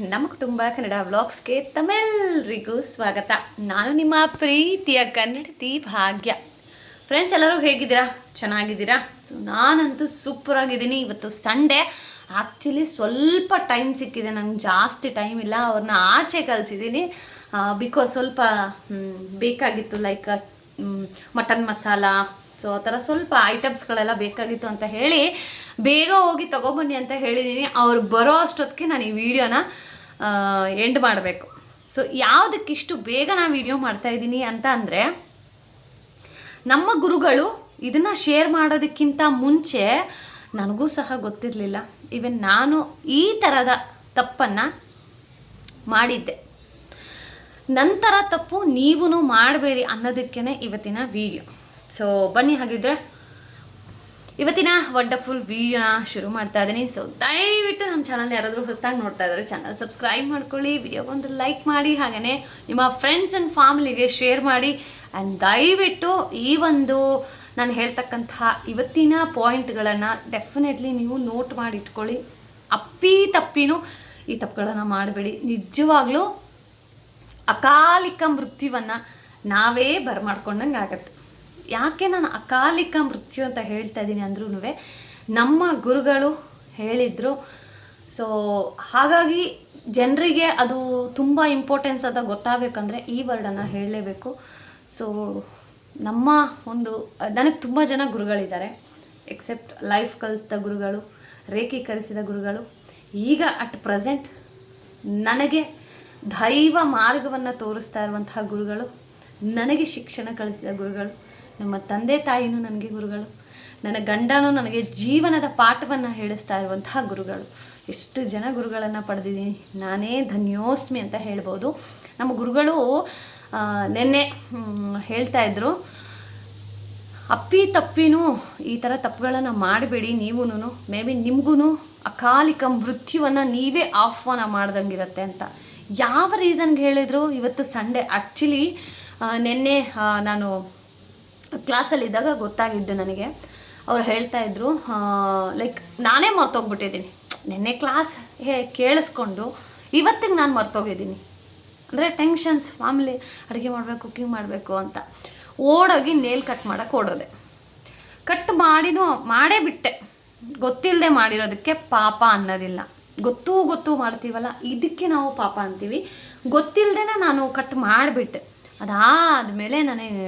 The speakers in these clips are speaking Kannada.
ನಮ್ಮ ಕುಟುಂಬ ಕನ್ನಡ ವ್ಲಾಗ್ಸ್ಗೆ ತಮ್ಮೆಲ್ಲರಿಗೂ ಸ್ವಾಗತ. ನಾನು ನಿಮ್ಮ ಪ್ರೀತಿಯ ಕನ್ನಡತಿ ಭಾಗ್ಯ. ಫ್ರೆಂಡ್ಸ್ ಎಲ್ಲರೂ ಹೇಗಿದ್ದೀರಾ? ಚೆನ್ನಾಗಿದ್ದೀರಾ? ಸೊ ನಾನಂತೂ ಸೂಪರ್ ಆಗಿದ್ದೀನಿ. ಇವತ್ತು ಸಂಡೇ ಆ್ಯಕ್ಚುಲಿ ಸ್ವಲ್ಪ ಟೈಮ್ ಸಿಕ್ಕಿದೆ. ನಂಗೆ ಜಾಸ್ತಿ ಟೈಮ್ ಇಲ್ಲ. ಅವ್ರನ್ನ ಆಚೆ ಕಲಿಸಿದ್ದೀನಿ ಬಿಕಾಸ್ ಸ್ವಲ್ಪ ಬೇಕಾಗಿತ್ತು ಲೈಕ್ ಮಟನ್ ಮಸಾಲ. ಸೊ ಆ ಥರ ಸ್ವಲ್ಪ ಐಟಮ್ಸ್ಗಳೆಲ್ಲ ಬೇಕಾಗಿತ್ತು ಅಂತ ಹೇಳಿ ಬೇಗ ಹೋಗಿ ತಗೊಬನ್ನಿ ಅಂತ ಹೇಳಿದ್ದೀನಿ ಅವ್ರು ಬರೋ ಅಷ್ಟೊತ್ತಿಗೆ ನಾನು ಈ ವಿಡಿಯೋನ ಎಂಡ್ ಮಾಡಬೇಕು. ಸೊ ಯಾವುದಕ್ಕಿಷ್ಟು ಬೇಗ ನಾನು ವಿಡಿಯೋ ಮಾಡ್ತಾ ಇದ್ದೀನಿ ಅಂತ ಅಂದರೆ, ನಮ್ಮ ಗುರುಗಳು ಇದನ್ನು ಶೇರ್ ಮಾಡೋದಕ್ಕಿಂತ ಮುಂಚೆ ನನಗೂ ಸಹ ಗೊತ್ತಿರಲಿಲ್ಲ. ಇವನ್ ನಾನು ಈ ಥರದ ತಪ್ಪನ್ನು ಮಾಡಿದ್ದೆ. ನಂತರ ತಪ್ಪು ನೀವೂ ಮಾಡಬೇಡಿ ಅನ್ನೋದಕ್ಕೇ ಇವತ್ತಿನ ವಿಡಿಯೋ ಸೊ ಬನ್ನಿ ಹಾಗಿದ್ರೆ. ಇವತ್ತಿನ ವಂಡರ್ಫುಲ್ ವಿಡಿಯೋನ ಶುರು ಮಾಡ್ತಾ ಇದ್ದೀನಿ ಸೊ ದಯವಿಟ್ಟು ನಮ್ಮ ಚಾನಲ್ ಯಾರಾದರೂ ಹೊಸದಾಗಿ ನೋಡ್ತಾ ಇದ್ದಾರೆ ಚಾನಲ್ ಸಬ್ಸ್ಕ್ರೈಬ್ ಮಾಡ್ಕೊಳ್ಳಿ ವಿಡಿಯೋಗೊಂದು ಲೈಕ್ ಮಾಡಿ ಹಾಗೆಯೇ ನಿಮ್ಮ ಫ್ರೆಂಡ್ಸ್ ಆ್ಯಂಡ್ ಫ್ಯಾಮಿಲಿಗೆ ಶೇರ್ ಮಾಡಿ. ಆ್ಯಂಡ್ ದಯವಿಟ್ಟು ಈ ಒಂದು ನಾನು ಹೇಳ್ತಕ್ಕಂತಹ ಇವತ್ತಿನ ಪಾಯಿಂಟ್ಗಳನ್ನು ಡೆಫಿನೆಟ್ಲಿ ನೀವು ನೋಟ್ ಮಾಡಿ ಇಟ್ಕೊಳ್ಳಿ. ಅಪ್ಪಿ ತಪ್ಪಿನೂ ಈ ತಪ್ಪುಗಳನ್ನು ಮಾಡಬೇಡಿ. ನಿಜವಾಗ್ಲೂ ಅಕಾಲಿಕ ಮೃತ್ಯುವನ್ನು ನಾವೇ ಬರಮಾಡ್ಕೊಂಡಂಗೆ ಆಗತ್ತೆ ಯಾಕೆ ನಾನು ಅಕಾಲಿಕ ಮೃತ್ಯು ಅಂತ ಹೇಳ್ತಾ ಇದ್ದೀನಿ ಅಂದ್ರೂ ನಮ್ಮ ಗುರುಗಳು ಹೇಳಿದರು. ಸೊ ಹಾಗಾಗಿ ಜನರಿಗೆ ಅದು ತುಂಬ ಇಂಪಾರ್ಟೆನ್ಸ್ ಅಂತ ಗೊತ್ತಾಗಬೇಕಂದ್ರೆ ಈ ವರ್ಡನ್ನು ಹೇಳಲೇಬೇಕು. ಸೊ ನಮ್ಮ ಒಂದು, ನನಗೆ ತುಂಬ ಜನ ಗುರುಗಳಿದ್ದಾರೆ ಎಕ್ಸೆಪ್ಟ್ ಲೈಫ್ ಕಲಿಸಿದ ಗುರುಗಳು, ರೇಖೆ ಕಲಿಸಿದ ಗುರುಗಳು. ಈಗ ಅಟ್ ಪ್ರೆಸೆಂಟ್ ನನಗೆ ದೈವ ಮಾರ್ಗವನ್ನು ತೋರಿಸ್ತಾ ಇರುವಂತಹ ಗುರುಗಳು, ನನಗೆ ಶಿಕ್ಷಣ ಕಲಿಸಿದ ಗುರುಗಳು ನಮ್ಮ ತಂದೆ ತಾಯಿನೂ ನನಗೆ ಗುರುಗಳು. ನನ್ನ ಗಂಡನೂ ನನಗೆ ಜೀವನದ ಪಾಠವನ್ನು ಹೇಳಿಸ್ತಾ ಇರುವಂತಹ ಗುರುಗಳು. ಎಷ್ಟು ಜನ ಗುರುಗಳನ್ನು ಪಡೆದಿದ್ದೀನಿ. ನಾನೇ ಧನ್ಯೋಸ್ಮಿ ಅಂತ ಹೇಳ್ಬೋದು. ನಮ್ಮ ಗುರುಗಳು ನಿನ್ನೆ ಹೇಳ್ತಾ ಇದ್ರು, ಅಪ್ಪಿ ತಪ್ಪಿನೂ ಈ ಥರ ತಪ್ಪುಗಳನ್ನು ಮಾಡಬೇಡಿ ನೀವೂ ಮೇ ಬಿ ನಿಮಗೂ ಅಕಾಲಿಕ ಮೃತ್ಯುವನ್ನು ನೀವೇ ಆಹ್ವಾನ ಮಾಡ್ದಂಗಿರತ್ತೆ ಅಂತ. ಯಾವ ರೀಸನ್ಗೆ ಹೇಳಿದರು? ಇವತ್ತು ಸಂಡೇ ಆ್ಯಕ್ಚುಲಿ ನಿನ್ನೆ ನಾನು ಕ್ಲಾಸಲ್ಲಿದ್ದಾಗ ಗೊತ್ತಾಗಿದ್ದು ನನಗೆ. ಅವ್ರು ಹೇಳ್ತಾ ಇದ್ರು ಲೈಕ್ ನಾನೇ ಮರ್ತೋಗ್ಬಿಟ್ಟಿದ್ದೀನಿ. ನಿನ್ನೆ ಕ್ಲಾಸ್ ಹೇ, ಕೇಳಿಸ್ಕೊಂಡು ಇವತ್ತಿಗೆ ನಾನು ಮರ್ತೋಗಿದ್ದೀನಿ. ಅಂದರೆ ಟೆನ್ಷನ್ಸ್, ಫ್ಯಾಮಿಲಿ ಅಡುಗೆ ಮಾಡಬೇಕು, ಕುಕ್ಕಿಂಗ್ ಮಾಡಬೇಕು ಅಂತ. ಓಡೋಗಿ ನೇಲ್ ಕಟ್ ಮಾಡೋಕ್ಕೆ ಓಡೋದೆ. ಕಟ್ ಮಾಡಿನೂ, ಮಾಡೇ ಬಿಟ್ಟೆ. ಗೊತ್ತಿಲ್ಲದೆ ಮಾಡಿರೋದಕ್ಕೆ ಪಾಪ ಅನ್ನೋದಿಲ್ಲ. ಗೊತ್ತೂ ಗೊತ್ತು ಮಾಡ್ತೀವಲ್ಲ, ಇದಕ್ಕೆ ನಾವು ಪಾಪ ಅಂತೀವಿ. ಗೊತ್ತಿಲ್ಲದೆ ನಾನು ಕಟ್ ಮಾಡಿಬಿಟ್ಟೆ. ಅದಾದಮೇಲೆ ನನಗೆ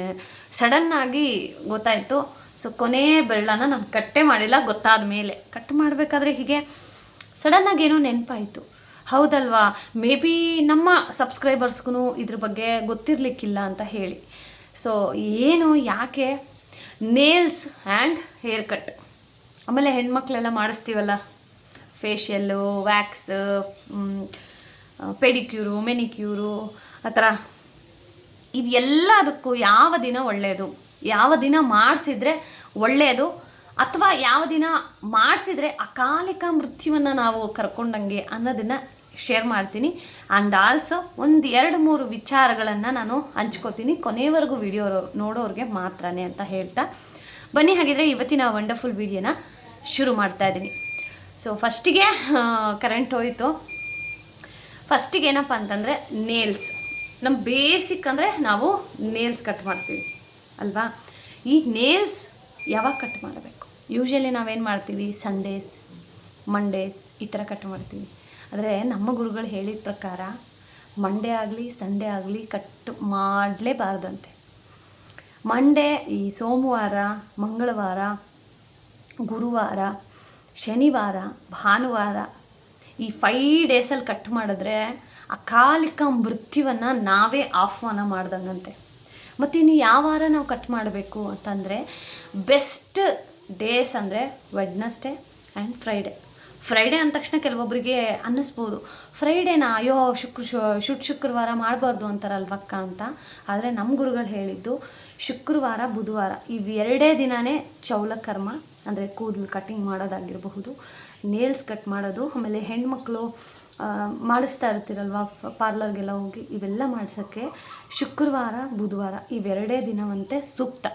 ಸಡನ್ನಾಗಿ ಗೊತ್ತಾಯಿತು. ಸೊ ಕೊನೆ ಬೆರಳನ್ನು ನಾನು ಕಟ್ಟೆ ಮಾಡಿಲ್ಲ, ಗೊತ್ತಾದ ಮೇಲೆ. ಕಟ್ ಮಾಡಬೇಕಾದ್ರೆ ಹೀಗೆ ಸಡನ್ನಾಗಿ ಏನೋ ನೆನಪಾಯಿತು. ಹೌದಲ್ವಾ? ಮೇ ಬಿ ನಮ್ಮ ಸಬ್ಸ್ಕ್ರೈಬರ್ಸ್ಗೂ ಇದ್ರ ಬಗ್ಗೆ ಗೊತ್ತಿರಲಿಕ್ಕಿಲ್ಲ ಅಂತ ಹೇಳಿ. ಸೊ ಏನು, ಯಾಕೆ? ನೇಲ್ಸ್ ಆ್ಯಂಡ್ ಹೇರ್ ಕಟ್ ಆಮೇಲೆ ಹೆಣ್ಮಕ್ಳೆಲ್ಲ ಮಾಡಿಸ್ತೀವಲ್ಲ? ಫೇಶಿಯಲ್ಲು ವ್ಯಾಕ್ಸ್ ಪೆಡಿಕ್ಯೂರು ಮೆನಿಕ್ಯೂರು ಆ ಥರ. ಇವೆಲ್ಲದಕ್ಕೂ ಯಾವ ದಿನ ಒಳ್ಳೆಯದು? ಯಾವ ದಿನ ಮಾಡಿಸಿದ್ರೆ ಒಳ್ಳೆಯದು? ಅಥವಾ ಯಾವ ದಿನ ಮಾಡಿಸಿದ್ರೆ ಅಕಾಲಿಕ ಮೃತ್ಯುವನ್ನು ನಾವು ಕರ್ಕೊಂಡಂಗೆ ಅನ್ನೋದನ್ನು ಶೇರ್ ಮಾಡ್ತೀನಿ. ಆ್ಯಂಡ್ ಆಲ್ಸೋ ಒಂದು ಎರಡು ಮೂರು ವಿಚಾರಗಳನ್ನು ನಾನು ಹಂಚ್ಕೋತೀನಿ. ಕೊನೆಯವರೆಗೂ ವಿಡಿಯೋ ನೋಡೋರಿಗೆ ಮಾತ್ರನೇ ಅಂತ ಹೇಳ್ತಾ. ಬನ್ನಿ ಹಾಗಿದ್ರೆ ಇವತ್ತಿನ ವಂಡರ್ಫುಲ್ ವಿಡಿಯೋನ ಶುರು ಮಾಡ್ತಾ ಇದ್ದೀನಿ. ಸೊ ಫಸ್ಟಿಗೆ ಕರೆಂಟ್ ಹೋಯಿತು. ಫಸ್ಟಿಗೆ ಏನಪ್ಪ ಅಂತಂದರೆ ನೇಲ್ಸ್ ನಮ್ಮ ಬೇಸಿಕ್ ಅಂದರೆ ನಾವು ನೇಲ್ಸ್ ಕಟ್ ಮಾಡ್ತೀವಿ, ಅಲ್ವಾ? ಈ ನೇಲ್ಸ್ ಯಾವಾಗ ಕಟ್ ಮಾಡಬೇಕು? ಯೂಶ್ವಲಿ ನಾವೇನು ಮಾಡ್ತೀವಿ? ಸಂಡೇಸ್ ಮಂಡೇಸ್ ಈ ಥರ ಕಟ್ ಮಾಡ್ತೀವಿ. ಆದರೆ ನಮ್ಮ ಗುರುಗಳು ಹೇಳಿದ ಪ್ರಕಾರ ಮಂಡೇ ಆಗಲಿ ಸಂಡೇ ಆಗಲಿ ಕಟ್ ಮಾಡಲೇಬಾರ್ದಂತೆ. ಮಂಡೇ ಈ ಸೋಮವಾರ, ಮಂಗಳವಾರ, ಗುರುವಾರ, ಶನಿವಾರ, ಭಾನುವಾರ ಈ ಫೈ ಡೇಸಲ್ಲಿ ಕಟ್ ಮಾಡಿದ್ರೆ ಅಕಾಲಿಕ ಮೃತ್ಯುವನ್ನು ನಾವೇ ಆಹ್ವಾನ ಮಾಡ್ದಂಗಂತೆ. ಮತ್ತು ಇನ್ನು ಯಾವ ವಾರ ನಾವು ಕಟ್ ಮಾಡಬೇಕು ಅಂತಂದರೆ ಬೆಸ್ಟ್ ಡೇಸ್ ಅಂದರೆ ವೆಡ್ನಸ್ಡೇ ಆ್ಯಂಡ್ ಫ್ರೈಡೇ. ಫ್ರೈಡೇ ಅಂದ ತಕ್ಷಣ ಕೆಲವೊಬ್ಬರಿಗೆ ಅನ್ನಿಸ್ಬೋದು. ಫ್ರೈಡೇನಾ ಅಯ್ಯೋ ಶುಕ್ರ ಶುಟ್ ಶುಕ್ರವಾರ ಮಾಡಬಾರ್ದು ಅಂತಾರಲ್ವಕ್ಕ ಅಂತ. ಆದರೆ ನಮ್ಮ ಗುರುಗಳು ಹೇಳಿದ್ದು ಶುಕ್ರವಾರ, ಬುಧವಾರ ಇವೆರಡೇ ದಿನವೇ ಚೌಲಕರ್ಮ ಅಂದರೆ ಕೂದಲು ಕಟಿಂಗ್ ಮಾಡೋದಾಗಿರಬಹುದು ನೇಲ್ಸ್ ಕಟ್ ಮಾಡೋದು, ಆಮೇಲೆ ಹೆಣ್ಮಕ್ಳು ಮಾಡಿಸ್ತಾ ಇರ್ತೀರಲ್ವ? ಪಾರ್ಲರ್ಗೆಲ್ಲ ಹೋಗಿ ಇವೆಲ್ಲ ಮಾಡಿಸೋಕ್ಕೆ ಶುಕ್ರವಾರ, ಬುಧವಾರ ಇವೆರಡೇ ದಿನವಂತೆ ಸೂಕ್ತ.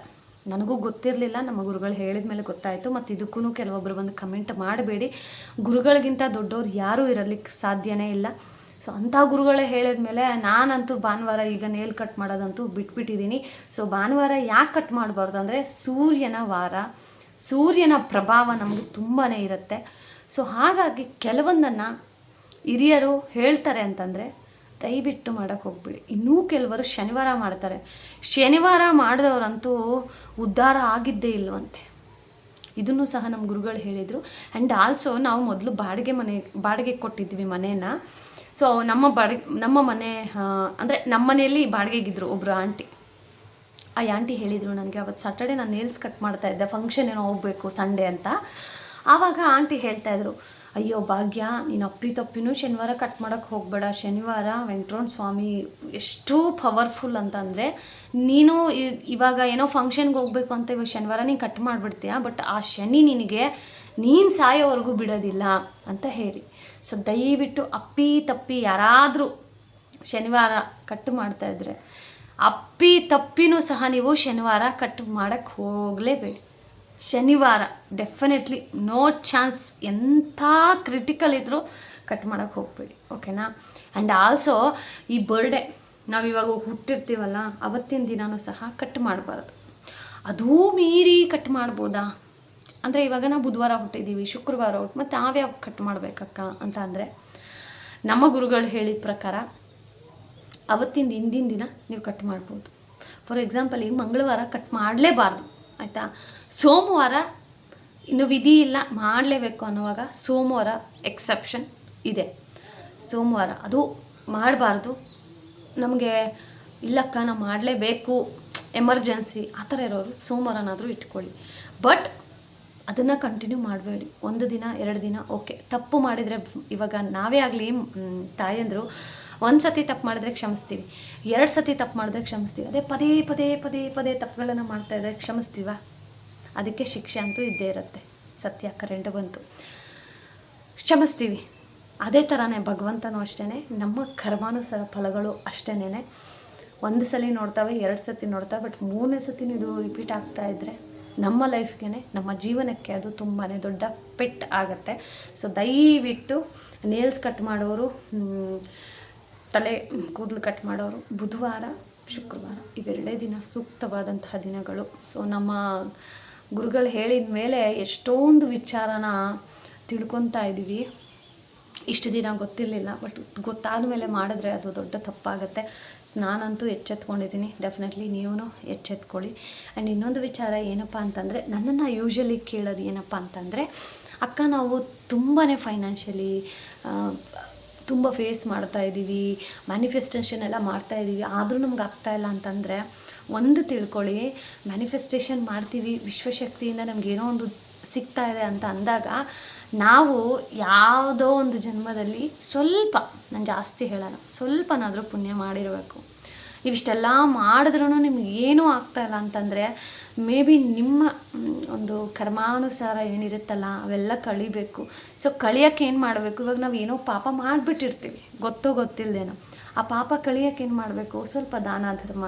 ನನಗೂ ಗೊತ್ತಿರಲಿಲ್ಲ, ನಮ್ಮ ಗುರುಗಳು ಹೇಳಿದ ಮೇಲೆ ಗೊತ್ತಾಯಿತು. ಮತ್ತು ಇದಕ್ಕೂ ಕೆಲವೊಬ್ಬರು ಬಂದು ಕಮೆಂಟ್ ಮಾಡಬೇಡಿ. ಗುರುಗಳಿಗಿಂತ ದೊಡ್ಡವ್ರು ಯಾರೂ ಇರಲಿಕ್ಕೆ ಸಾಧ್ಯನೇ ಇಲ್ಲ. ಸೊ, ಅಂಥ ಗುರುಗಳೇ ಹೇಳಿದ ಮೇಲೆ ನಾನಂತೂ ಭಾನುವಾರ ಈಗ ನೇಲ್ ಕಟ್ ಮಾಡೋದಂತೂ ಬಿಟ್ಬಿಟ್ಟಿದ್ದೀನಿ ಸೊ, ಭಾನುವಾರ ಯಾಕೆ ಕಟ್ ಮಾಡಬಾರ್ದು ಅಂದರೆ ಸೂರ್ಯನ ವಾರ, ಸೂರ್ಯನ ಪ್ರಭಾವ ನಮಗೆ ತುಂಬಾ ಇರುತ್ತೆ. ಸೊ, ಹಾಗಾಗಿ ಕೆಲವೊಂದನ್ನು ಹಿರಿಯರು ಹೇಳ್ತಾರೆ ಅಂತಂದರೆ, ದಯವಿಟ್ಟು ಮಾಡೋಕ್ಕೆ ಹೋಗ್ಬಿಡಿ. ಇನ್ನೂ ಕೆಲವರು ಶನಿವಾರ ಮಾಡ್ತಾರೆ. ಶನಿವಾರ ಮಾಡಿದವರಂತೂ ಉದ್ಧಾರ ಆಗಿದ್ದೇ ಇಲ್ವಂತೆ. ಇದನ್ನು ಸಹ ನಮ್ಮ ಗುರುಗಳು ಹೇಳಿದರು. ಆ್ಯಂಡ್ ಆಲ್ಸೋ ನಾವು ಮೊದಲು ಬಾಡಿಗೆ ಮನೆ, ಬಾಡಿಗೆ ಕೊಟ್ಟಿದ್ವಿ ಮನೇನ. ಸೊ ನಮ್ಮ ಬಾಡಿಗೆ, ನಮ್ಮ ಮನೆ ಅಂದರೆ ನಮ್ಮ ಮನೆಯಲ್ಲಿ ಬಾಡಿಗೆಗಿದ್ರು ಒಬ್ಬರು ಆಂಟಿ. ಆ ಆಂಟಿ ಹೇಳಿದರು ನನಗೆ, ಅವತ್ತು ಸಾಟರ್ಡೆ ನಾನು ನೇಲ್ಸ್ ಕಟ್ ಮಾಡ್ತಾ ಇದ್ದೆ ಫಂಕ್ಷನ್ ಏನೋ ಹೋಗಬೇಕು ಸಂಡೇ ಅಂತ. ಆವಾಗ ಆಂಟಿ ಹೇಳ್ತಾಯಿದ್ರು ಅಯ್ಯೋ ಭಾಗ್ಯ, ನೀನು ಅಪ್ಪಿ ತಪ್ಪಿನೂ ಶನಿವಾರ ಕಟ್ ಮಾಡೋಕ್ಕೆ ಹೋಗಬೇಡ. ಶನಿವಾರ ವೆಂಕಟರಮಣ ಸ್ವಾಮಿ ಎಷ್ಟು ಪವರ್ಫುಲ್ ಅಂತಂದರೆ, ನೀನು ಇವಾಗ ಏನೋ ಫಂಕ್ಷನ್ಗೆ ಹೋಗಬೇಕು ಅಂತ ಇವಾಗ ಶನಿವಾರ ನೀನು ಕಟ್ ಮಾಡಿಬಿಡ್ತೀಯ ಬಟ್ ಆ ಶನಿ ನಿನಗೆ ನೀನು ಸಾಯೋವರೆಗೂ ಬಿಡೋದಿಲ್ಲ ಅಂತ ಹೇಳಿ. ಸೊ ದಯವಿಟ್ಟು ಅಪ್ಪಿ ತಪ್ಪಿ ಯಾರಾದರೂ ಶನಿವಾರ ಕಟ್ ಮಾಡ್ತಾಯಿದ್ರೆ ಅಪ್ಪಿ ತಪ್ಪಿನೂ ಸಹ ನೀವು ಶನಿವಾರ ಕಟ್ ಮಾಡೋಕ್ಕೆ ಹೋಗಲೇಬೇಡಿ. ಶನಿವಾರ ಡೆಫಿನೆಟ್ಲಿ ನೋ ಚಾನ್ಸ್ ಎಂಥ ಕ್ರಿಟಿಕಲ್ ಇದ್ದರೂ ಕಟ್ ಮಾಡೋಕ್ಕೆ ಹೋಗಬೇಡಿ ಓಕೆನಾ ಆ್ಯಂಡ್ ಆಲ್ಸೋ ಈ ಬರ್ಡೇ ನಾವು ಇವಾಗ ಹುಟ್ಟಿರ್ತೀವಲ್ಲ, ಅವತ್ತಿನ ದಿನವೂ ಸಹ ಕಟ್ ಮಾಡಬಾರ್ದು. ಅದೂ ಮೀರಿ ಕಟ್ ಮಾಡ್ಬೋದಾ? ಅಂದರೆ ಇವಾಗ ನಾವು ಬುಧವಾರ ಹುಟ್ಟಿದ್ದೀವಿ ಶುಕ್ರವಾರ ಹುಟ್ಟು ಮತ್ತು ನಾವ್ಯಾವ ಕಟ್ ಮಾಡಬೇಕಕ್ಕ ಅಂತ ಅಂದರೆ, ನಮ್ಮ ಗುರುಗಳು ಹೇಳಿದ ಪ್ರಕಾರ ಅವತ್ತಿಂದ ಹಿಂದಿನ ದಿನ ನೀವು ಕಟ್ ಮಾಡ್ಬೋದು. ಫಾರ್ ಎಕ್ಸಾಂಪಲ್ ಈ ಮಂಗಳವಾರ ಕಟ್ ಮಾಡಲೇಬಾರ್ದು. ಆಯಿತಾ? ಸೋಮವಾರ ಇನ್ನು ವಿಧಿ ಇಲ್ಲ, ಮಾಡಲೇಬೇಕು ಅನ್ನುವಾಗ ಸೋಮವಾರ ಎಕ್ಸೆಪ್ಷನ್ ಇದೆ. ಸೋಮವಾರ ಅದು ಮಾಡಬಾರ್ದು. ನಮಗೆ, ಇಲ್ಲಕ್ಕ, ನಾವು ಮಾಡಲೇಬೇಕು ಎಮರ್ಜೆನ್ಸಿ ಆ ಥರ ಇರೋರು ಸೋಮವಾರನಾದರೂ ಇಟ್ಕೊಳ್ಳಿ. ಬಟ್ ಅದನ್ನು ಕಂಟಿನ್ಯೂ ಮಾಡಬೇಡಿ. ಒಂದು ದಿನ, ಎರಡು ದಿನ ಓಕೆ ತಪ್ಪು ಮಾಡಿದರೆ ಇವಾಗ ನಾವೇ ಆಗಲಿ ತಾಯಂದರು ಒಂದು ಸತಿ ತಪ್ಪು ಮಾಡಿದ್ರೆ ಕ್ಷಮಿಸ್ತೀವಿ, ಎರಡು ಸತಿ ತಪ್ಪು ಮಾಡಿದ್ರೆ ಕ್ಷಮಿಸ್ತೀವಿ, ಅದೇ ಪದೇ ಪದೇ ಪದೇ ಪದೇ ತಪ್ಪುಗಳನ್ನು ಮಾಡ್ತಾ ಇದ್ದರೆ ಕ್ಷಮಿಸ್ತೀವ? ಅದಕ್ಕೆ ಶಿಕ್ಷೆ ಅಂತೂ ಇದ್ದೇ ಇರುತ್ತೆ, ಸತ್ಯ ಕರೆಂಟ್ ಬಂತು. ಕ್ಷಮಿಸ್ತೀವಿ. ಅದೇ ಥರನೇ ಭಗವಂತನೂ ಅಷ್ಟೇ ನಮ್ಮ ಕರ್ಮಾನುಸಾರ ಫಲಗಳು ಅಷ್ಟೇನೆ ಒಂದು ಸಲ ನೋಡ್ತಾವೆ, ಎರಡು ಸತಿ ನೋಡ್ತಾವೆ, ಬಟ್ ಮೂರನೇ ಸತಿನೂ ಇದು ರಿಪೀಟ್ ಆಗ್ತಾ ಇದ್ದರೆ ನಮ್ಮ ಲೈಫ್ಗೆ ನಮ್ಮ ಜೀವನಕ್ಕೆ ಅದು ತುಂಬಾ ದೊಡ್ಡ ಪೆಟ್ ಆಗುತ್ತೆ. ಸೊ ದಯವಿಟ್ಟು ನೇಲ್ಸ್ ಕಟ್ ಮಾಡೋರು ತಲೆ ಕೂದಲು ಕಟ್ ಮಾಡೋರು ಬುಧವಾರ, ಶುಕ್ರವಾರ. ಇವೆರಡೇ ದಿನ ಸೂಕ್ತವಾದಂತಹ ದಿನಗಳು. ಸೊ ನಮ್ಮ ಗುರುಗಳು ಹೇಳಿದ ಮೇಲೆ ಎಷ್ಟೊಂದು ವಿಚಾರನ ತಿಳ್ಕೊತಾ ಇದ್ದೀವಿ. ಇಷ್ಟು ದಿನ ಗೊತ್ತಿರಲಿಲ್ಲ, ಬಟ್ ಗೊತ್ತಾದ ಮೇಲೆ ಮಾಡಿದ್ರೆ ಅದು ದೊಡ್ಡ ತಪ್ಪಾಗುತ್ತೆ. ನಾನಂತೂ ಎಚ್ಚೆತ್ಕೊಂಡಿದ್ದೀನಿ. ಡೆಫಿನೆಟ್ಲಿ ನೀವೂ ಎಚ್ಚೆತ್ಕೊಳ್ಳಿ. ಆ್ಯಂಡ್ ಇನ್ನೊಂದು ವಿಚಾರ ಏನಪ್ಪ ಅಂತಂದರೆ, ನನ್ನನ್ನು ಯೂಶ್ವಲಿ ಕೇಳೋದು ಏನಪ್ಪ ಅಂತಂದರೆ, ಅಕ್ಕ ನಾವು ತುಂಬಾ ಫೈನಾನ್ಷಿಯಲಿ ತುಂಬ ಫೇಸ್ ಮಾಡ್ತಾ ಇದ್ದೀವಿ ಮ್ಯಾನಿಫೆಸ್ಟೇಷನ್ ಎಲ್ಲ ಮಾಡ್ತಾ ಇದ್ದೀವಿ ಆದರೂ ನಮ್ಗೆ ಇಲ್ಲ ಅಂತಂದರೆ ಒಂದು ತಿಳ್ಕೊಳ್ಳಿ ಮ್ಯಾನಿಫೆಸ್ಟೇಷನ್ ಮಾಡ್ತೀವಿ, ವಿಶ್ವಶಕ್ತಿಯಿಂದ ಏನೋ ಒಂದು ಸಿಗ್ತಾ ಇದೆ ಅಂತ ಅಂದಾಗ ನಾವು ಯಾವುದೋ ಒಂದು ಜನ್ಮದಲ್ಲಿ ಸ್ವಲ್ಪ, ನಾನು ಜಾಸ್ತಿ ಹೇಳೋಣ ಸ್ವಲ್ಪನಾದರೂ ಪುಣ್ಯ ಮಾಡಿರಬೇಕು. ಇವಿಷ್ಟೆಲ್ಲ ಮಾಡಿದ್ರೂ ನಿಮ್ಗೆ ಏನೂ ಆಗ್ತಾ ಇಲ್ಲ ಅಂತಂದರೆ ಮೇ ಬಿ ನಿಮ್ಮ ಒಂದು ಕರ್ಮಾನುಸಾರ ಏನಿರುತ್ತಲ್ಲ, ಅವೆಲ್ಲ ಕಳಿಬೇಕು. ಸೊ ಕಳಿಯೋಕ್ಕೆ ಏನು ಮಾಡಬೇಕು? ಇವಾಗ ನಾವು ಏನೋ ಪಾಪ ಮಾಡಿಬಿಟ್ಟಿರ್ತೀವಿ. ಗೊತ್ತೋ ಗೊತ್ತಿಲ್ಲದೇನೋ ಆ ಪಾಪ ಕಳಿಯೋಕ್ಕೆ ಏನು ಮಾಡಬೇಕು? ಸ್ವಲ್ಪ ದಾನ ಧರ್ಮ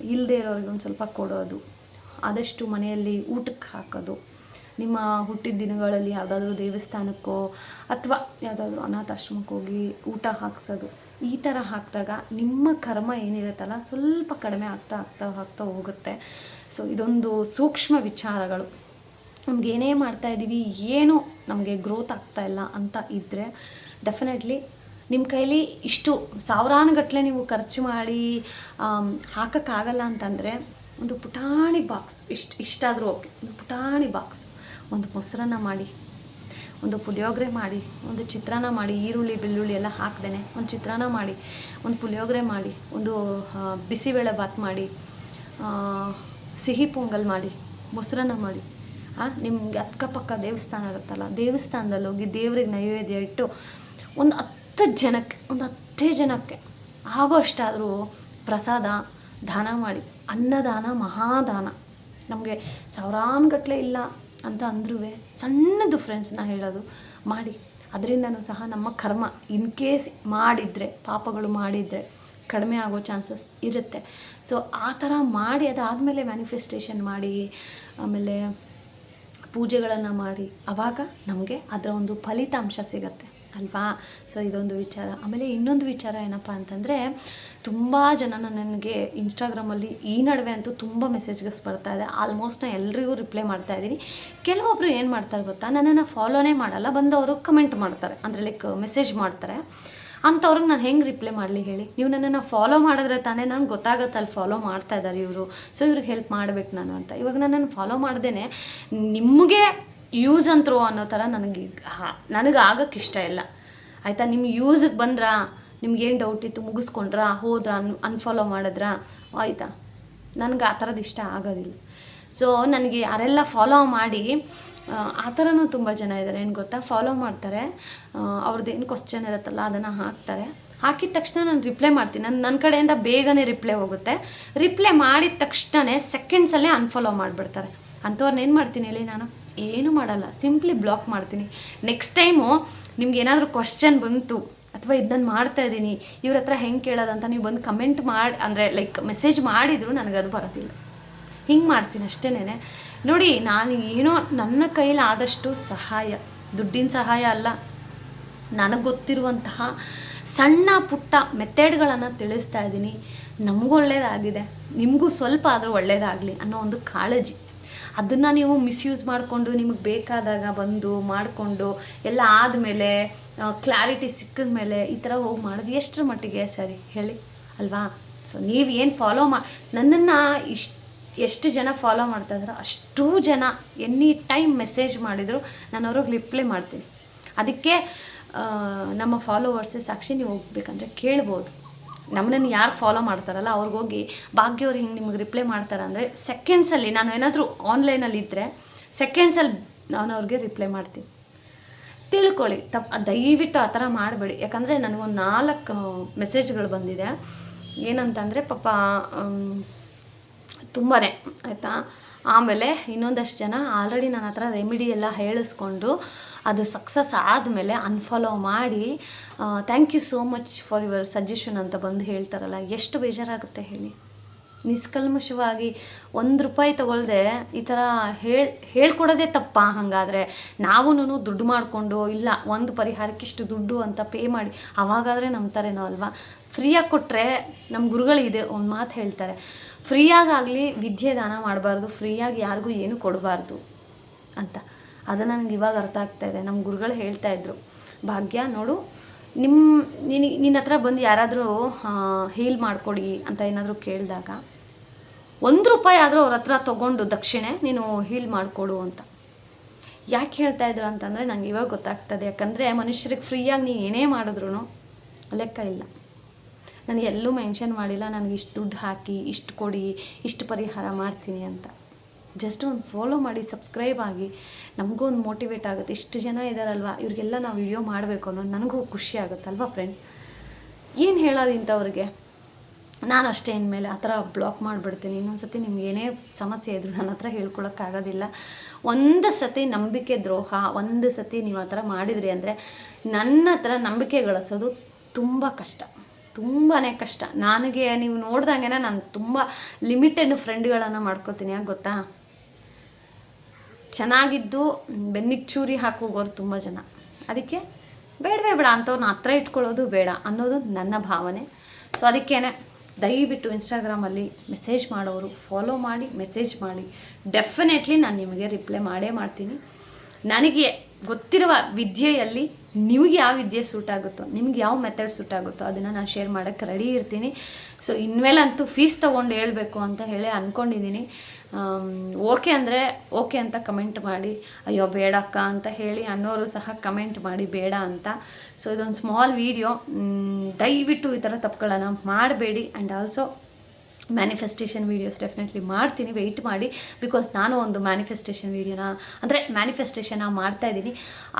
ಇಲ್ಲದೆ ಇರೋರಿಗೆ ಒಂದು ಸ್ವಲ್ಪ ಕೊಡೋದು. ಆದಷ್ಟು ಮನೆಯಲ್ಲಿ ಊಟಕ್ಕೆ ಹಾಕೋದು. ನಿಮ್ಮ ಹುಟ್ಟಿದ ದಿನಗಳಲ್ಲಿ ಯಾವುದಾದ್ರೂ ದೇವಸ್ಥಾನಕ್ಕೋ ಅಥವಾ ಯಾವುದಾದ್ರೂ ಅನಾಥಾಶ್ರಮಕ್ಕೆ ಹೋಗಿ ಊಟ ಹಾಕ್ಸೋದು, ಈ ಥರ ಹಾಕಿದಾಗ ನಿಮ್ಮ ಕರ್ಮ ಏನಿರುತ್ತಲ್ಲ ಸ್ವಲ್ಪ ಕಡಿಮೆ ಆಗ್ತಾ ಆಗ್ತಾ ಆಗ್ತಾ ಹೋಗುತ್ತೆ. ಸೊ ಇದೊಂದು ಸೂಕ್ಷ್ಮ ವಿಚಾರಗಳು. ನಮ್ಗೆ ಏನೇ ಮಾಡ್ತಾ ಇದ್ದೀವಿ, ಏನು ನಮಗೆ ಗ್ರೋತ್ ಆಗ್ತಾ ಇಲ್ಲ ಅಂತ ಇದ್ದರೆ ಡೆಫಿನೆಟ್ಲಿ ನಿಮ್ಮ ಕೈಲಿ ಇಷ್ಟು ಸಾವಿರಾನುಗಟ್ಟಲೆ ನೀವು ಖರ್ಚು ಮಾಡಿ ಹಾಕೋಕ್ಕಾಗಲ್ಲ ಅಂತಂದರೆ ಒಂದು ಪುಟಾಣಿ ಬಾಕ್ಸ್ ಇಷ್ಟು, ಇಷ್ಟಾದರೂ ಓಕೆ ಒಂದು ಪುಟಾಣಿ ಬಾಕ್ಸ್ ಒಂದು ಮೊಸರನ್ನ ಮಾಡಿ, ಒಂದು ಪುಳಿಯೋಗರೆ ಮಾಡಿ, ಒಂದು ಚಿತ್ರಾನ್ನ ಮಾಡಿ, ಈರುಳ್ಳಿ, ಬೆಳ್ಳುಳ್ಳಿ ಎಲ್ಲ ಹಾಕ್ದೇನೆ ಒಂದು ಚಿತ್ರಾನ್ನ ಮಾಡಿ, ಒಂದು ಪುಳಿಯೋಗರೆ ಮಾಡಿ, ಒಂದು ಬಿಸಿಬೇಳೆ ಬಾತ್ ಮಾಡಿ ಸಿಹಿ ಪೊಂಗಲ್ ಮಾಡಿ, ಮೊಸರನ್ನ ಮಾಡಿ. ನಿಮ್ಗೆ ಅಕ್ಕಪಕ್ಕ ದೇವಸ್ಥಾನ ಇರುತ್ತಲ್ಲ, ದೇವಸ್ಥಾನದಲ್ಲಿ ಹೋಗಿ ದೇವ್ರಿಗೆ ನೈವೇದ್ಯ ಇಟ್ಟು ಒಂದು ಹತ್ತು ಜನಕ್ಕೆ, ಒಂದು ಹತ್ತೇ ಜನಕ್ಕೆ ಆಗೋ ಅಷ್ಟಾದರೂ ಪ್ರಸಾದ, ದಾನ ಮಾಡಿ, ಅನ್ನದಾನ, ಮಹಾದಾನ. ನಮಗೆ ಸಾವಿರಾನುಗಟ್ಟಲೆ ಇಲ್ಲ. ಅಂತ ಅಂದ್ರೂ ಸಣ್ಣದು ಫ್ರೆಂಡ್ಸ್ ಹೇಳೋದು. ಮಾಡಿ, ಅದರಿಂದನೂ ಸಹ ನಮ್ಮ ಕರ್ಮ ಇನ್ ಕೇಸ್ ಮಾಡಿದರೆ, ಪಾಪಗಳು ಮಾಡಿದರೆ ಕಡಿಮೆ ಆಗೋ ಚಾನ್ಸಸ್ ಇರುತ್ತೆ. ಸೊ ಆ ಥರ ಮಾಡಿ ಅದಾದಮೇಲೆ ಮ್ಯಾನಿಫೆಸ್ಟೇಷನ್ ಮಾಡಿ, ಆಮೇಲೆ ಪೂಜೆಗಳನ್ನು ಮಾಡಿ ಆವಾಗ ನಮಗೆ ಅದರ ಒಂದು ಫಲಿತಾಂಶ ಸಿಗತ್ತೆ. ಅಲ್ವಾ? ಸೊ ಇದೊಂದು ವಿಚಾರ. ಆಮೇಲೆ ಇನ್ನೊಂದು ವಿಚಾರ ಏನಪ್ಪ ಅಂತಂದರೆ, ತುಂಬ ಜನ ನನಗೆ ಇನ್ಸ್ಟಾಗ್ರಾಮಲ್ಲಿ ಈ ನಡುವೆ ಅಂತೂ ತುಂಬ ಮೆಸೇಜ್ಸ್ ಬರ್ತಾ ಇದೆ. ಆಲ್ಮೋಸ್ಟ್ ನಾನು ಎಲ್ರಿಗೂ ರಿಪ್ಲೈ ಮಾಡ್ತಾ ಇದ್ದೀನಿ. ಕೆಲವೊಬ್ಬರು ಏನು ಮಾಡ್ತಾರೆ ಗೊತ್ತಾ? ನನ್ನನ್ನು ಫಾಲೋನೇ ಮಾಡಲ್ಲ. ಬಂದವರು ಕಮೆಂಟ್ ಮಾಡ್ತಾರೆ. ಅಂದರೆ ಲೈಕ್ ಮೆಸೇಜ್ ಮಾಡ್ತಾರೆ. ಅಂಥವ್ರಿಗೆ ನಾನು ಹೆಂಗೆ ರಿಪ್ಲೈ ಮಾಡಲಿ ಹೇಳಿ? ನೀವು ನನ್ನನ್ನು ಫಾಲೋ ಮಾಡಿದ್ರೆ ತಾನೇ ನನಗೆ ಗೊತ್ತಾಗುತ್ತೆ ಅಲ್ಲಿ ಫಾಲೋ ಮಾಡ್ತಾ ಇದ್ದಾರೆ ಇವರು. ಸೊ ಇವ್ರಿಗೆ ಹೆಲ್ಪ್ ಮಾಡ್ಬೇಕು ನಾನು ಅಂತ. ಇವಾಗ ನನ್ನನ್ನು ಫಾಲೋ ಮಾಡ್ದೇ ನಿಮಗೆ ಯೂಸ್ ಅಂತ್ರು ಅನ್ನೋ ಥರ ನನಗೆ ನನಗೆ ಆಗಕ್ಕೆ ಇಷ್ಟ ಇಲ್ಲ. ಆಯಿತಾ? ನಿಮ್ಮ ಯೂಸಿಗೆ ಬಂದ್ರಾ? ನಿಮ್ಗೇನು ಡೌಟ್ ಇತ್ತು? ಮುಗಿಸ್ಕೊಂಡ್ರಾ? ಹೋದ್ರಾ? ಅನ್ ಅನ್ಫಾಲೋ ಮಾಡಿದ್ರಾ? ಆಯಿತಾ? ನನಗೆ ಆ ಥರದ್ದು ಇಷ್ಟ ಆಗೋದಿಲ್ಲ. ಸೊ ನನಗೆ ಯಾರೆಲ್ಲ ಫಾಲೋ ಮಾಡಿ ಆ, ಆ ಥರನೂ ತುಂಬ ಜನ ಇದ್ದಾರೆ ಏನು ಗೊತ್ತಾ? ಫಾಲೋ ಮಾಡ್ತಾರೆ. ಅವ್ರದ್ದು ಏನು ಕ್ವಶನ್ ಇರುತ್ತಲ್ಲ ಅದನ್ನು ಹಾಕ್ತಾರೆ. ಹಾಕಿದ ತಕ್ಷಣ ನಾನು ರಿಪ್ಲೈ ಮಾಡ್ತೀನಿ. ನನ್ನ ನನ್ನ ಕಡೆಯಿಂದ ಬೇಗನೆ ರಿಪ್ಲೈ ಹೋಗುತ್ತೆ. ರಿಪ್ಲೈ ಮಾಡಿದ ತಕ್ಷಣವೇ ಸೆಕೆಂಡ್ಸಲ್ಲೇ ಅನ್ಫಾಲೋ ಮಾಡಿಬಿಡ್ತಾರೆ. ಅಂಥವ್ರನ್ನ ಏನು ಮಾಡ್ತೀನಿ ಹೇಳಿ ನಾನು? ಏನೂ ಮಾಡಲ್ಲ ಸಿಂಪ್ಲಿ ಬ್ಲಾಕ್ ಮಾಡ್ತೀನಿ. ನೆಕ್ಸ್ಟ್ ಟೈಮು ನಿಮ್ಗೆ ಏನಾದರೂ ಕ್ವಶನ್ ಬಂತು, ಅಥವಾ ಇದು ನಾನು ಮಾಡ್ತಾ ಇದ್ದೀನಿ, ಇವ್ರ ಹತ್ರ ಹೆಂಗೆ ಕೇಳೋದಂತ ನೀವು ಬಂದು ಕಮೆಂಟ್ ಮಾಡಿ, ಅಂದರೆ ಲೈಕ್ ಮೆಸೇಜ್ ಮಾಡಿದರೂ ನನಗದು ಬರೋದಿಲ್ಲ. ಹಿಂಗೆ ಮಾಡ್ತೀನಿ ಅಷ್ಟೇನೆ ನೋಡಿ, ನಾನು ಏನೋ ನನ್ನ ಕೈಲಿ ಆದಷ್ಟು ಸಹಾಯ, ದುಡ್ಡಿನ ಸಹಾಯ ಅಲ್ಲ. ನನಗೆ ಗೊತ್ತಿರುವಂತಹ ಸಣ್ಣ ಪುಟ್ಟ ಮೆಥಡ್ಗಳನ್ನು ತಿಳಿಸ್ತಾ ಇದ್ದೀನಿ. ನಮಗೂ ಒಳ್ಳೆಯದಾಗಿದೆ ನಿಮಗೂ ಸ್ವಲ್ಪ ಆದರೂ ಒಳ್ಳೇದಾಗಲಿ ಅನ್ನೋ ಒಂದು ಕಾಳಜಿ. ಅದನ್ನು ನೀವು ಮಿಸ್ಯೂಸ್ ಮಾಡಿಕೊಂಡು ನಿಮಗೆ ಬೇಕಾದಾಗ ಬಂದು ಮಾಡಿಕೊಂಡು ಎಲ್ಲ ಆದಮೇಲೆ ಕ್ಲಾರಿಟಿ ಸಿಕ್ಕಿದ ಮೇಲೆ ಈ ಥರ ಹೋಗಿ ಮಾಡೋದು ಎಷ್ಟರ ಮಟ್ಟಿಗೆ ಸರಿ ಹೇಳಿ ಅಲ್ವಾ? ಸೊ ನೀವು ಏನು ಫಾಲೋ ಮಾ, ನನ್ನನ್ನು ಇಷ್ಟು, ಎಷ್ಟು ಜನ ಫಾಲೋ ಮಾಡ್ತಾ ಇದ್ರು ಅಷ್ಟೂ ಜನ ಎನಿ ಟೈಮ್ ಮೆಸೇಜ್ ಮಾಡಿದ್ರು ನಾನು ಅವ್ರಿಗೆ ರಿಪ್ಲೈ ಮಾಡ್ತೀನಿ. ಅದಕ್ಕೆ ನಮ್ಮ ಫಾಲೋವರ್ಸೇ ಸಾಕ್ಷಿ ನೀವು ಹೋಗ್ಬೇಕಂದ್ರೆ ಕೇಳ್ಬೋದು. ನಮ್ಮನ್ನು ಯಾರು ಫಾಲೋ ಮಾಡ್ತಾರಲ್ಲ ಅವ್ರಿಗೋಗಿ ಭಾಗ್ಯವ್ರು ಹಿಂಗೆ ನಿಮಗೆ ರಿಪ್ಲೈ ಮಾಡ್ತಾರೆ ಅಂದರೆ ಸೆಕೆಂಡ್ಸಲ್ಲಿ ನಾನು ಏನಾದರೂ ಆನ್ಲೈನಲ್ಲಿ ಇದ್ದರೆ ಸೆಕೆಂಡ್ಸಲ್ಲಿ ನಾನು ಅವ್ರಿಗೆ ರಿಪ್ಲೈ ಮಾಡ್ತೀನಿ. ತಿಳ್ಕೊಳ್ಳಿ ತಪ್ಪು ದಯವಿಟ್ಟು ಆ ಥರ ಮಾಡಬೇಡಿ. ಯಾಕಂದರೆ ನನಗೊಂದು ನಾಲ್ಕು ಮೆಸೇಜ್ಗಳು ಬಂದಿದೆ. ಏನಂತಂದರೆ ಪಾಪ ತುಂಬಾ ಆಯಿತಾ? ಆಮೇಲೆ ಇನ್ನೊಂದಷ್ಟು ಜನ ಆಲ್ರೆಡಿ ನನ್ನ ಹತ್ರ ರೆಮಿಡಿ ಎಲ್ಲ ಹೇಳಿಸ್ಕೊಂಡು ಅದು ಸಕ್ಸಸ್ ಆದಮೇಲೆ ಅನ್ಫಾಲೋ ಮಾಡಿ thank you so much for your suggestion ಅಂತ ಬಂದು ಹೇಳ್ತಾರಲ್ಲ, ಎಷ್ಟು ಬೇಜಾರಾಗುತ್ತೆ ಹೇಳಿ. ನಿಷ್ಕಲ್ಮಶವಾಗಿ ಒಂದು ರೂಪಾಯಿ ತಗೊಳ್ದೆ ಈ ಥರ ಹೇಳ್, ಹೇಳ್ಕೊಡೋದೇ ತಪ್ಪ ಹಾಗಾದರೆ. ನಾವೂ ದುಡ್ಡು ಮಾಡಿಕೊಂಡು, ಇಲ್ಲ, ಒಂದು ಪರಿಹಾರಕ್ಕೆ ಇಷ್ಟು ದುಡ್ಡು ಅಂತ ಪೇ ಮಾಡಿ, ಅವಾಗಾದರೆ ನಂಬ್ತಾರೇನೋ ಅಲ್ವಾ? ಫ್ರೀಯಾಗಿ ಕೊಟ್ಟರೆ ನಮ್ಮ ಗುರುಗಳಿದೆ ಒಂದು ಮಾತು ಹೇಳ್ತಾರೆ. ಫ್ರೀಯಾಗಾಗಲಿ ವಿದ್ಯೆ ದಾನ ಮಾಡಬಾರ್ದು ಫ್ರೀಯಾಗಿ ಯಾರಿಗೂ ಏನು ಕೊಡಬಾರ್ದು ಅಂತ. ಅದು ನನಗೆ ಇವಾಗ ಅರ್ಥ ಆಗ್ತಾ ಇದೆ. ನಮ್ಮ ಗುರುಗಳು ಹೇಳ್ತಾ ಇದ್ರು, ಭಾಗ್ಯ ನೋಡು ನಿಮ್ಮ ನಿನ ನಿನ್ನ ಹತ್ರ ಬಂದು ಯಾರಾದರೂ ಹೀಲ್ ಮಾಡಿಕೊಡಿ ಅಂತ ಏನಾದರೂ ಕೇಳಿದಾಗ, ಒಂದು ರೂಪಾಯಿ ಆದರೂ ಅವ್ರ ಹತ್ರ ತೊಗೊಂಡು ದಕ್ಷಿಣೆ ನೀನು ಹೀಲ್ ಮಾಡಿಕೊಡು ಅಂತ. ಯಾಕೆ ಹೇಳ್ತಾ ಇದ್ರು ಅಂತಂದರೆ ನಂಗೆ ಇವಾಗ ಗೊತ್ತಾಗ್ತದೆ. ಯಾಕಂದರೆ ಮನುಷ್ಯರಿಗೆ ಫ್ರೀಯಾಗಿ ನೀನು ಏನೇ ಮಾಡಿದ್ರು ಲೆಕ್ಕ ಇಲ್ಲ. ನಾನು ಎಲ್ಲೂ ಮೆನ್ಷನ್ ಮಾಡಿಲ್ಲ, ನನಗೆ ಇಷ್ಟು ದುಡ್ಡು ಹಾಕಿ, ಇಷ್ಟು ಕೊಡಿ, ಇಷ್ಟು ಪರಿಹಾರ ಮಾಡ್ತೀನಿ ಅಂತ. ಜಸ್ಟ್ ಒಂದು ಫಾಲೋ ಮಾಡಿ ಸಬ್ಸ್ಕ್ರೈಬ್ ಆಗಿ. ನಮಗೂ ಒಂದು ಮೋಟಿವೇಟ್ ಆಗುತ್ತೆ. ಇಷ್ಟು ಜನ ಇದ್ದಾರಲ್ವ ಇವರಿಗೆಲ್ಲ ನಾವು ವಿಡಿಯೋ ಮಾಡಬೇಕು ಅನ್ನೋದು ನನಗೂ ಖುಷಿ ಆಗುತ್ತಲ್ವ ಫ್ರೆಂಡ್ ಏನು ಹೇಳೋದು ಇಂಥವ್ರಿಗೆ? ನಾನು ಅಷ್ಟೇ ಇನ್ಮೇಲೆ ಆ ಥರ ಬ್ಲಾಕ್ ಮಾಡಿಬಿಡ್ತೀನಿ. ಇನ್ನೊಂದು ಸತಿ ನಿಮ್ಗೆ ಏನೇ ಸಮಸ್ಯೆ ಇದ್ರೂ ನನ್ನ ಹತ್ರ ಹೇಳ್ಕೊಳಕ್ಕಾಗೋದಿಲ್ಲ ಒಂದು ಸತಿ ನಂಬಿಕೆ ದ್ರೋಹ, ಒಂದು ಸತಿ ನೀವು ಆ ಥರ ಮಾಡಿದ್ರಿ ಅಂದರೆ ನನ್ನ ಹತ್ರ ನಂಬಿಕೆ ಗಳಿಸೋದು ತುಂಬ ಕಷ್ಟ. ತುಂಬಾ ಕಷ್ಟ. ನನಗೆ ನೀವು ನೋಡ್ದಂಗೆ ನಾನು ತುಂಬ ಲಿಮಿಟೆಡ್ ಫ್ರೆಂಡ್ಗಳನ್ನು ಮಾಡ್ಕೋತೀನಿ. ಗೊತ್ತಾ? ಚೆನ್ನಾಗಿದ್ದು, ಬೆನ್ನಿಗೆ ಚೂರಿ ಹಾಕೋಗೋರು ತುಂಬ ಜನ. ಅದಕ್ಕೆ ಬೇಡವೇ ಬೇಡ ಅಂಥವ್ರನ್ನ ಹತ್ರ ಇಟ್ಕೊಳ್ಳೋದು ಬೇಡ ಅನ್ನೋದು ನನ್ನ ಭಾವನೆ. ಸೊ ಅದಕ್ಕೇ ದಯವಿಟ್ಟು ಇನ್ಸ್ಟಾಗ್ರಾಮಲ್ಲಿ ಮೆಸೇಜ್ ಮಾಡೋರು ಫಾಲೋ ಮಾಡಿ ಮೆಸೇಜ್ ಮಾಡಿ. ಡೆಫಿನೆಟ್ಲಿ ನಾನು ನಿಮಗೆ ರಿಪ್ಲೈ ಮಾಡೇ ಮಾಡ್ತೀನಿ. ನನಗೆ ಗೊತ್ತಿರುವ ವಿದ್ಯೆಯಲ್ಲಿ ನಿಮಗೆ ಯಾವ ವಿದ್ಯೆ ಸೂಟ್ ಆಗುತ್ತೋ, ನಿಮ್ಗೆ ಯಾವ ಮೆಥಡ್ ಸೂಟ್ ಆಗುತ್ತೋ ಅದನ್ನು ನಾನು ಶೇರ್ ಮಾಡೋಕ್ಕೆ ರೆಡಿ ಇರ್ತೀನಿ. ಸೊ ಇನ್ಮೇಲಂತೂ ಫೀಸ್ ತೊಗೊಂಡು ಹೇಳಬೇಕು ಅಂತ ಹೇಳಿ ಅಂದ್ಕೊಂಡಿದ್ದೀನಿ ಓಕೆ ಅಂದರೆ ಓಕೆ ಅಂತ ಕಮೆಂಟ್ ಮಾಡಿ, ಅಯ್ಯೋ ಬೇಡಕ್ಕ ಅಂತ ಹೇಳಿ ಅನ್ನೋರು ಸಹ ಕಮೆಂಟ್ ಮಾಡಿ, ಬೇಡ ಅಂತ. ಸೊ ಇದೊಂದು ಸ್ಮಾಲ್ ವೀಡಿಯೋ ದಯವಿಟ್ಟು ಈ ಥರ ತಪ್ಪುಗಳನ್ನು ಮಾಡಬೇಡಿ. And also manifestation videos definitely ಮಾಡ್ತೀನಿ. ವೆಯ್ಟ್ ಮಾಡಿ. ಬಿಕಾಸ್ ನಾನು ಒಂದು ಮ್ಯಾನಿಫೆಸ್ಟೇಷನ್ ವೀಡಿಯೋನ ಅಂದರೆ ಮ್ಯಾನಿಫೆಸ್ಟೇಷನ್ನ ಮಾಡ್ತಾ ಇದ್ದೀನಿ.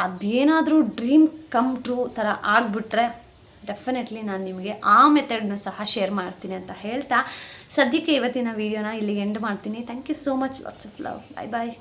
ಅದೇನಾದರೂ ಡ್ರೀಮ್ ಕಮ್ ಟ್ರೂ ಥರ ಆಗಿಬಿಟ್ರೆ ಡೆಫಿನೆಟ್ಲಿ ನಾನು ನಿಮಗೆ ಆ ಮೆಥಡ್ನ ಸಹ ಶೇರ್ ಮಾಡ್ತೀನಿ ಅಂತ ಹೇಳ್ತಾ. ಸದ್ಯಕ್ಕೆ ಇವತ್ತಿನ ವೀಡಿಯೋನ ಇಲ್ಲಿಗೆ ಎಂಡ್ ಮಾಡ್ತೀನಿ. Thank you so much lots of love bye bye